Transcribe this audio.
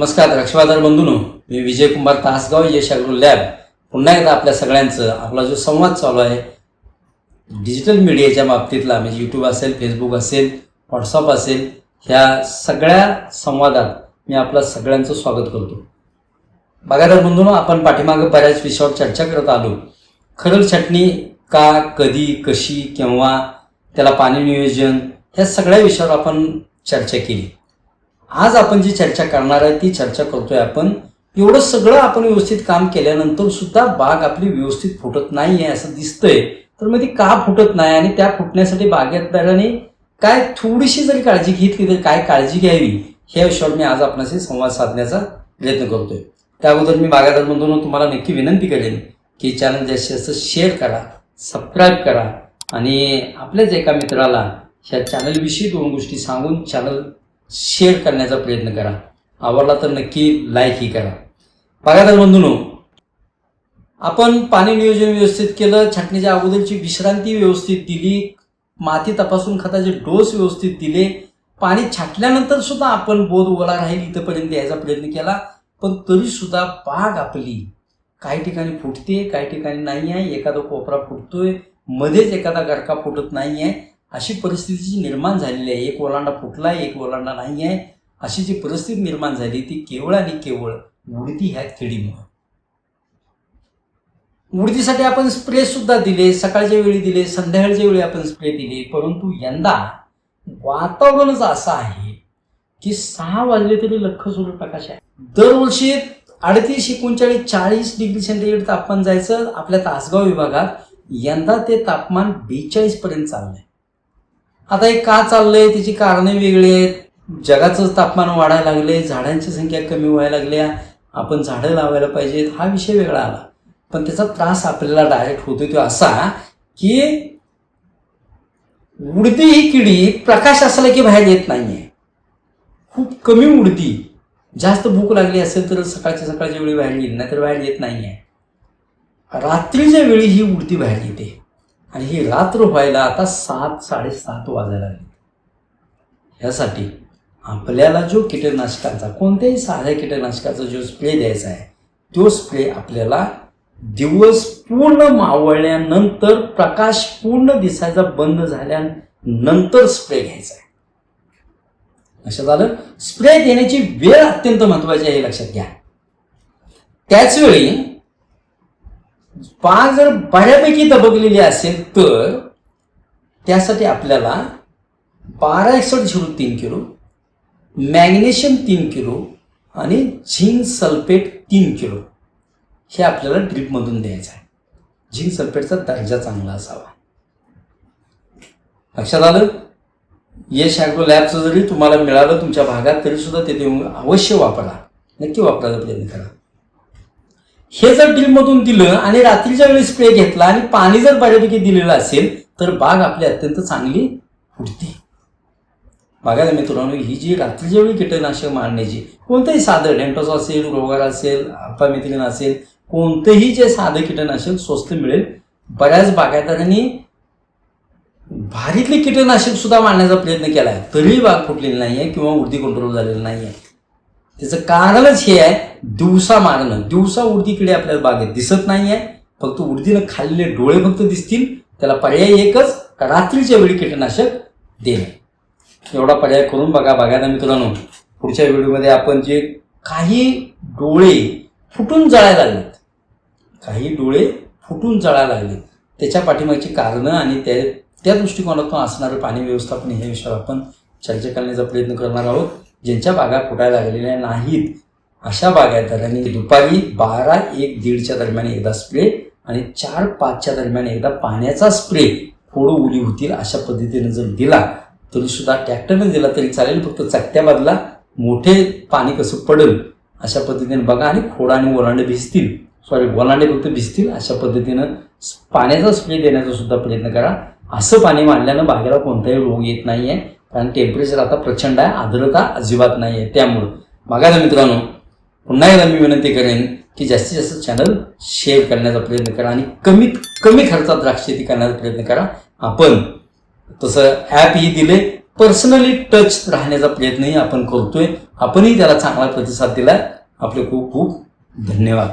नमस्कार द्राक्षबाजार बंधूनो मी विजय कुमार तासगाव यश अॅग्रो लॅब पुन्हा एकदा आपल्या सगळ्यांचं आपला जो संवाद चालू आहे डिजिटल मीडियाच्या बाबतीतला म्हणजे यूट्यूब असेल फेसबुक असेल व्हॉट्सअप असेल ह्या सगळ्या संवादात मी आपलं सगळ्यांचं स्वागत करतो. बागायदार बंधूनो आपण पाठीमागं बऱ्याच विषयावर चर्चा करत आलो. खरल चटणी का कधी कशी केव्हा त्याला पाणी नियोजन ह्या सगळ्या विषयावर आपण चर्चा केली. आज आपण जी चर्चा करणार आहे ती चर्चा करतोय आपण. एवढं सगळं आपण व्यवस्थित काम केल्यानंतर सुद्धा बाग आपली व्यवस्थित फुटत नाही आहे असं दिसतंय. तर मग ती का फुटत नाही आणि त्या फुटण्यासाठी बागेतदाराने काय थोडीशी जरी काळजी घेतली तर काय काळजी घ्यावी ह्या विषयावर मी आज आपणाशी संवाद साधण्याचा प्रयत्न करतोय. त्या अगोदर मी बागायदार बंधूंनो तुम्हाला नक्की विनंती करेन की चॅनल जास्तीत जास्त शेअर करा सबस्क्राईब करा आणि आपल्याच एका मित्राला ह्या चॅनलविषयी दोन गोष्टी सांगून चॅनल शेअर करण्याचा प्रयत्न करा. आवडला तर नक्की लाईकही करा. बागायदार बंधूनो आपण पाणी नियोजन व्यवस्थित केलं छाटणीच्या अगोदरची विश्रांती व्यवस्थित दिली माती तपासून खताचे डोस व्यवस्थित दिले पाणी छाटल्यानंतर सुद्धा आपण बोध ओला राहील इथंपर्यंत यायचा प्रयत्न केला पण तरी सुद्धा बाग आपली काही ठिकाणी फुटते काही ठिकाणी नाही आहे. एखादा कोपरा फुटतोय मध्येच एखादा गरका फुटत नाही आहे. अशी परिस्थिती जी निर्माण झालेली आहे एक ओलांडा फुटला एक ओलांडा नाही आहे अशी जी परिस्थिती निर्माण झाली ती केवळ आणि केवळ उडती ह्या किडीमुळे उडतीसाठी आपण स्प्रे सुद्धा दिले सकाळच्या वेळी दिले संध्याकाळच्या वेळी आपण स्प्रे दिले परंतु यंदा वातावरणच असं आहे की सहा वाजले तरी लख सूर्यप्रकाश आहे. दरवर्षी अडतीस एकोणचाळीस चाळीस डिग्री सेंटीग्रेड तापमान जायचं आपल्या तासगाव विभागात यंदा ते तापमान बेचाळीस पर्यंत चाललंय. आता हे का चाललंय? त्याची कारणे वेगळी आहेत. जगाचं तापमान वाढायला लागले झाडांची संख्या कमी व्हायला लागल्या. आपण झाडं लावायला पाहिजेत हा विषय वेगळा आला. पण त्याचा त्रास आपल्याला डायरेक्ट होतोय तो असा की उडती ही किडी प्रकाश असला की बाहेर येत नाहीये. खूप कमी उडती. जास्त भूक लागली असेल तर सकाळच्या सकाळच्या वेळी बाहेर येईल नाहीतर बाहेर येत नाहीये. रात्रीच्या वेळी ही उडती बाहेर येते. आणि ही रात्र व्हायला आता सात साडेसात वाजायला लागली. ह्यासाठी आपल्याला जो कीटकनाशकांचा कोणत्याही साध्या कीटकनाशकाचा जो स्प्रे द्यायचा आहे तो स्प्रे आपल्याला दिवस पूर्ण मावळल्यानंतर प्रकाश पूर्ण दिसायचा बंद झाल्यानंतर स्प्रे घ्यायचा आहे. लक्षात आलं? स्प्रे देण्याची वेळ अत्यंत महत्वाची आहे हे लक्षात घ्या. त्याचवेळी वेळी जर बऱ्यापैकी दबकलेली असेल तर त्यासाठी आपल्याला बारा एकसष्ट झिरो तीन किलो मॅग्नेशियम तीन किलो आणि झिंक सल्फेट तीन किलो हे आपल्याला ड्रिपमधून द्यायचं आहे. झिंक सल्फेटचा दर्जा चांगला असावा. लक्षात आलं? यश ॲग्रो लॅबचं जरी तुम्हाला मिळालं तुमच्या भागात तरीसुद्धा ते देऊन अवश्य वापरा. नक्की वापरायचा प्रयत्न करा. हे जर ड्रिलमधून दिलं आणि रात्रीच्या वेळी स्प्रे घेतला आणि पाणी जर बऱ्यापैकी दिलेलं असेल तर बाग आपली अत्यंत चांगली फुटते बघायला मित्रांनो ही जी रात्रीच्या वेळी कीटकनाशक मारण्याची कोणतंही साधं डेंटॉस असेल रोगार असेल अल्फामिथिलिन असेल कोणतंही जे साधं कीटकनाशक स्वस्त मिळेल बऱ्याच बागायतदारांनी भारीतले कीटकनाशक सुद्धा मारण्याचा प्रयत्न केला आहे तरीही बाग फुटलेली नाही आहे किंवा उर्दी कंट्रोल झालेलं नाही आहे त्याचं कारणच हे आहे दिवसा मागणं. दिवसा उडदीकडे किडे आपल्याला बागेत दिसत नाही आहे फक्त उडदीनं खाल्लेले डोळे फक्त दिसतील. त्याला पर्याय एकच रात्रीच्या वेळी कीटकनाशक देणे. एवढा पर्याय करून बघा बघायला मित्रांनो. पुढच्या व्हिडिओमध्ये आपण जे काही डोळे फुटून जळायला लागलेत काही डोळे फुटून जळायला लागले त्याच्या पाठीमागची कारणं आणि त्या त्या दृष्टिकोनातून असणारं पाणी व्यवस्थापन ह्या विषयावर आपण चर्चा करण्याचा प्रयत्न करणार आहोत. ज्यांच्या बागा फुटायला लागलेल्या नाहीत अशा बागायतदारांनी दुपारी बारा एक दीडच्या दरम्यान एकदा स्प्रे आणि चार पाचच्या दरम्यान एकदा पाण्याचा स्प्रे. थोडं उली होतील अशा पद्धतीनं जर दिला तरीसुद्धा ट्रॅक्टरनं दिला तरी चालेल. फक्त चकत्या बाजूला मोठे पाणी कसं पडेल अशा पद्धतीने बघा. आणि खोडा आणि ओलांडे भिजतील. सॉरी ओलांडे फक्त भिजतील अशा पद्धतीनं पाण्याचा स्प्रे देण्याचा सुद्धा प्रयत्न करा. असं पाणी मांडल्यानं बागेला कोणताही रोग येत नाही आहे कारण टेम्परेचर आता प्रचंड आहे आर्द्रता अजिबात नाही आहे त्यामुळं बघा मित्रांनो पुन्हा एकदा मी विनंती करेन की जास्तीत जास्त चॅनल शेअर करण्याचा प्रयत्न करा आणि कमीत कमी खर्चात द्राक्ष शेती करण्याचा प्रयत्न करा. आपण तसं ॲपही दिले पर्सनली टच राहण्याचा प्रयत्नही आपण करतोय. आपणही त्याला चांगला प्रतिसाद दिलाय. आपले खूप खूप धन्यवाद.